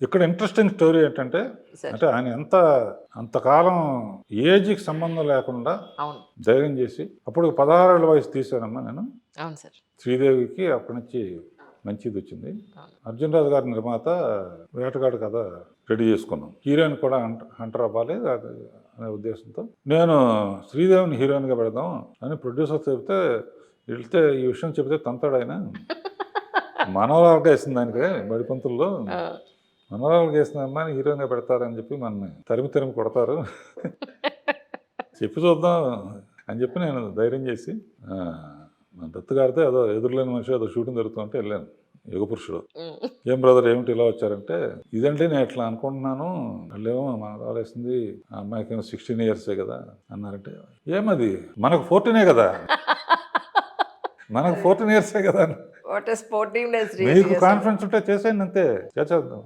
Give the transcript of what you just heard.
ఇక్కడ interesting story ఏంటంటే అంటే ఆయన ఎంత అంతకాలం ఏజ్కి సంబంధం లేకుండా ధైర్యం చేసి అప్పుడు పదహారేళ్ళ వయసు తీశానమ్మా నేను. శ్రీదేవికి అప్పటి నుంచి మంచిది వచ్చింది. అర్జున్ రాజు గారి నిర్మాత వేటగాడు కథ రెడీ చేసుకున్నాం. హీరోయిన్ కూడా హంట హంటర్ అవ్వాలి అనే ఉద్దేశంతో. నేను శ్రీదేవిని హీరోయిన్గా పెడదాం అని ప్రొడ్యూసర్ చెబితే వెళ్తే ఈ విషయం చెబితే తంతాడు ఆయన. మనవరాలుగా వేసింది ఆయనకి బడిపంతుల్లో. ఆ, మనవరాలుగా వేసిన అమ్మాయిని హీరోయిన్గా పెడతారని చెప్పి మన తరిమి తరిమి కొడతారు. చెప్పి చూద్దాం అని చెప్పి నేను ధైర్యం చేసి మన దత్తు గారితో ఏదో ఎదురులేని మనిషి ఏదో షూటింగ్ జరుగుతుంటే వెళ్ళాను యుగ పురుషుడు. ఏం బ్రదర్ ఏమిటి ఇలా వచ్చారంటే ఇదంటే నేను ఇట్లా అనుకుంటున్నాను వాళ్ళేమో మన రాలేసింది ఆ అమ్మాయికి ఏమో సిక్స్టీన్ ఇయర్సే కదా అన్నారంటే ఏమది? మనకు ఫోర్టీనే కదా? మనకు ఫోర్టీన్ ఇయర్సే కదా మీకు కాన్ఫిడెన్స్ ఉంటే చేసేయండి అంతే చేసేద్దాం.